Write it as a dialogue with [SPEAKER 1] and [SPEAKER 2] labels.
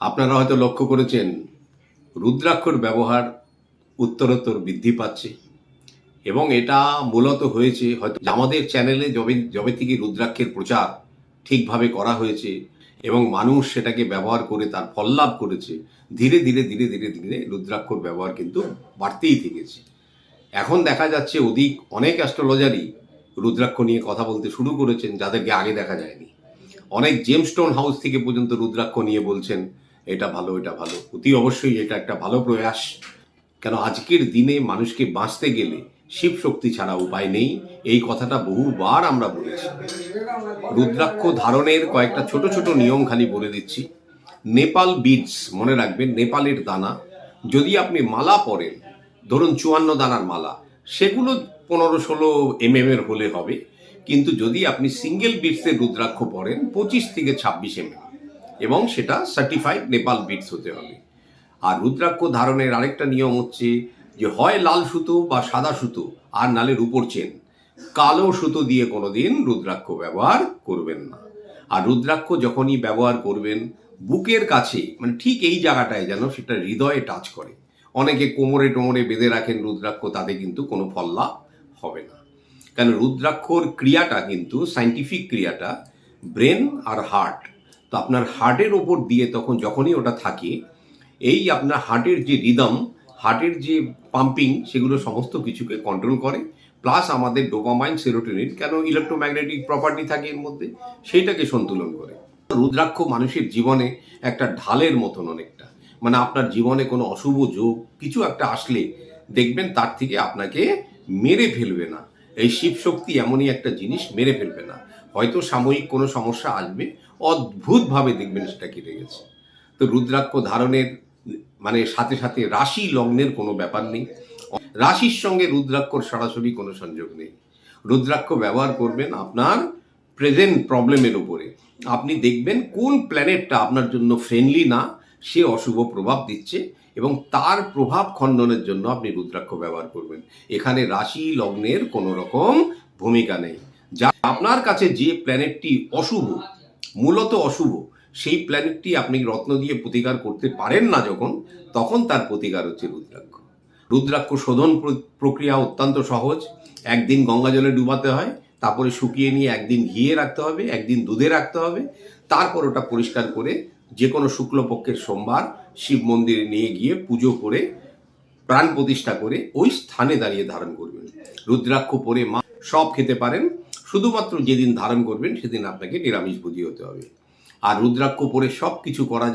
[SPEAKER 1] আপনারা হয়তো লক্ষ্য করেছেন, রুদ্রাক্ষর ব্যবহার উত্তরোত্তর বৃদ্ধি পাচ্ছে। এবং এটা মূলত হয়েছে, হয়তো আমাদের চ্যানেলে যবে যবে থেকে রুদ্রাক্ষের প্রচার ঠিকভাবে করা হয়েছে এবং মানুষ সেটাকে ব্যবহার করে তার ফল লাভ করেছে, ধীরে ধীরে ধীরে ধীরে ধীরে রুদ্রাক্ষর ব্যবহার কিন্তু বাড়তেই থেকেছে। এখন দেখা যাচ্ছে অধিক, অনেক অ্যাস্ট্রোলজারই রুদ্রাক্ষ নিয়ে কথা বলতে শুরু করেছেন, যাদেরকে আগে দেখা যায়নি। অনেক জেমস্টোন হাউস থেকে পর্যন্ত রুদ্রাক্ষ নিয়ে বলছেন এটা ভালো এটা ভালো। অতি অবশ্যই এটা একটা ভালো প্রয়াস। কেন আজকের দিনে মানুষকে বাঁচতে গেলে শিব শক্তি ছাড়া উপায় নেই। এই কথাটা বহুবার আমরা বলেছি। রুদ্রাক্ষ ধারণের কয়েকটা ছোট ছোট নিয়ম খালি বলে দিচ্ছি। নেপাল বিডস মনে রাখবেন, নেপালের দানা। যদি আপনি মালা পরেন, ধরুন চুয়ান্ন দানার মালা, সেগুলো পনেরো, ষোলো এম এম এর হলে হবে। কিন্তু যদি আপনি সিঙ্গেল বিটসের রুদ্রাক্ষ পরেন, পঁচিশ থেকে ছাব্বিশ এম এম এবং সেটা সার্টিফাইড নেপাল বিটস হতে হবে। আর রুদ্রাক্ষ ধারণের আরেকটা নিয়ম হচ্ছে যে হয় লাল সুতো বা সাদা সুতো, আর নালে রূপোর চেন। কালো সুতো দিয়ে কোনোদিন রুদ্রাক্ষ ব্যবহার করবেন না। আর রুদ্রাক্ষ যখনই ব্যবহার করবেন, বুকের কাছে মানে ঠিক এই জায়গাটায় যেন সেটা হৃদয়ে টাচ করে। অনেকে কোমরে টোমরে বেঁধে রাখেন রুদ্রাক্ষ, তাতে কিন্তু কোনো ফল লাভ হবে না। কেন, রুদ্রাক্ষর ক্রিয়াটা কিন্তু সাইন্টিফিক ক্রিয়াটা ব্রেন আর হার্ট আপনার হার্টের ওপর দিয়ে তখন যখনই ওটা থাকে, এই আপনার হার্টের যে রিদম হার্টের যে পাম্পিং সেগুলো সমস্ত কিছুকে কন্ট্রোল করে প্লাস আমাদের ডোপামাইন সেরোটোনিন কেন ইলেকট্রোম্যাগনেটিক প্রপার্টি থাকে এর মধ্যে, সেইটাকে সন্তুলন করে। রুদ্রাক্ষ মানুষের জীবনে একটা ঢালের মতন অনেকটা। মানে আপনার জীবনে কোনো অশুভ যোগ কিছু একটা আসলে, দেখবেন তার থেকে আপনাকে মেরে ফেলবে না। এই শিব শক্তি এমনই একটা জিনিস মেরে ফেলবে না। হয়তো সাময়িক কোনো সমস্যা আসবে অদ্ভুতভাবে দেখবেন সেটা কেটে গেছে। তো রুদ্রাক্ষ ধারণের মানে সাথে সাথে রাশি লগ্নের কোনো ব্যাপার নেই। রাশির সঙ্গে রুদ্রাক্ষর সরাসরি কোনো সংযোগ নেই। রুদ্রাক্ষ ব্যবহার করবেন আপনার প্রেজেন্ট প্রবলেমের উপরে। আপনি দেখবেন কোন প্ল্যানেটটা আপনার জন্য ফ্রেন্ডলি না, সে অশুভ প্রভাব দিচ্ছে এবং তার প্রভাব খণ্ডনের জন্য আপনি রুদ্রাক্ষ ব্যবহার করবেন। এখানে রাশি লগ্নের কোনো রকম ভূমিকা নেই। যা আপনার কাছে যে প্ল্যানেটটি অশুভ মূলত অশুভ। সেই প্ল্যানেটটি আপনি রত্ন দিয়ে প্রতিকার করতে পারেন না যখন, তখন তার প্রতিকার হচ্ছে রুদ্রাক্ষ। রুদ্রাক্ষ শোধন প্রক্রিয়া অত্যন্ত সহজ। একদিন গঙ্গা জলে ডুবাতে হয়, তারপরে শুকিয়ে নিয়ে একদিন ঘিয়ে রাখতে হবে, একদিন দুধে রাখতে হবে, তারপর ওটা পরিষ্কার করে যে কোনো শুক্লপক্ষের সোমবার শিব মন্দিরে নিয়ে গিয়ে পুজো করে প্রাণ প্রতিষ্ঠা করে ওই স্থানে দাঁড়িয়ে ধারণ করবেন। রুদ্রাক্ষ পরে মা সব খেতে পারেন শুধুমাত্র যেদিন ধারণ করবেন, সেদিন আপনাকে নিরামিষ ভোজী হতে হবে। আর রুদ্রাক্ষ পরে সব কিছু করা যায়।